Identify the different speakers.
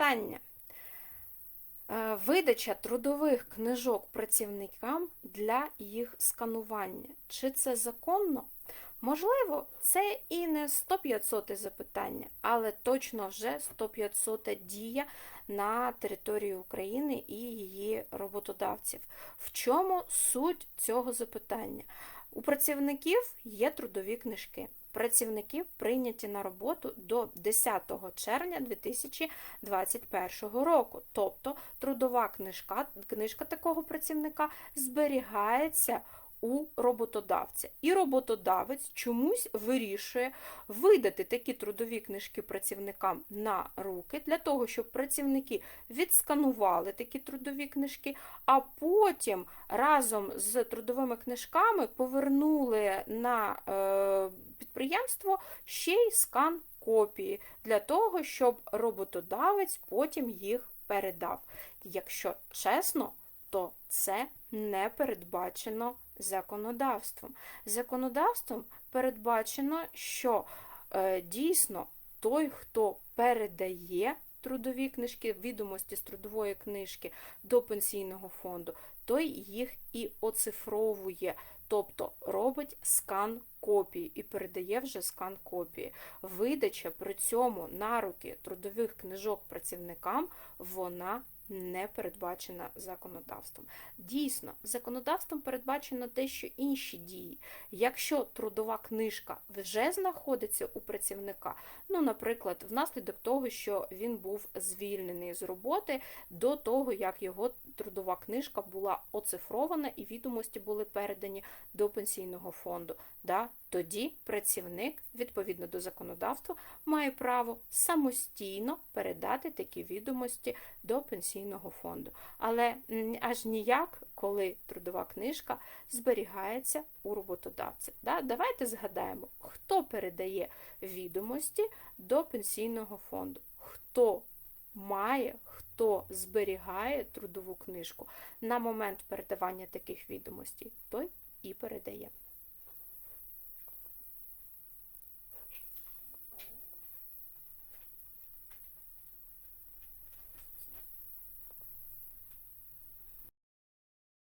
Speaker 1: запитання. Е, Видача трудових книжок працівникам для їх сканування. Чи це законно? Можливо, це і не 100-500 запитання, але точно вже 100-500 дія на території України і її роботодавців. В чому суть цього запитання? У працівників є трудові книжки. Працівники прийняті на роботу до 10 червня 2021 року. Тобто трудова книжка, книжка такого працівника зберігається у роботодавця. І роботодавець чомусь вирішує видати такі трудові книжки працівникам на руки для того, щоб працівники відсканували такі трудові книжки, а потім разом з трудовими книжками повернули на е, підприємство ще й скан копії для того, щоб роботодавець потім їх передав. Якщо чесно, то це не передбачено законодавством. Законодавством передбачено, що е, дійсно той, хто передає трудові книжки, відомості з трудової книжки до пенсійного фонду, той їх і оцифровує, тобто робить скан копії і передає вже скан копії. Видача при цьому на руки трудових книжок працівникам вона не передбачена законодавством. Дійсно, законодавством передбачено дещо інші дії. Якщо трудова книжка вже знаходиться у працівника, ну, наприклад, внаслідок того, що він був звільнений з роботи до того, як його трудова книжка була оцифрована і відомості були передані до пенсійного фонду, да, тоді працівник, відповідно до законодавства, має право самостійно передати такі відомості до пенсійного фонду. Але аж ніяк, коли трудова книжка зберігається у роботодавця. Да? Давайте згадаємо, хто передає відомості до пенсійного фонду, хто має, хто зберігає трудову книжку на момент передавання таких відомостей, той і передає.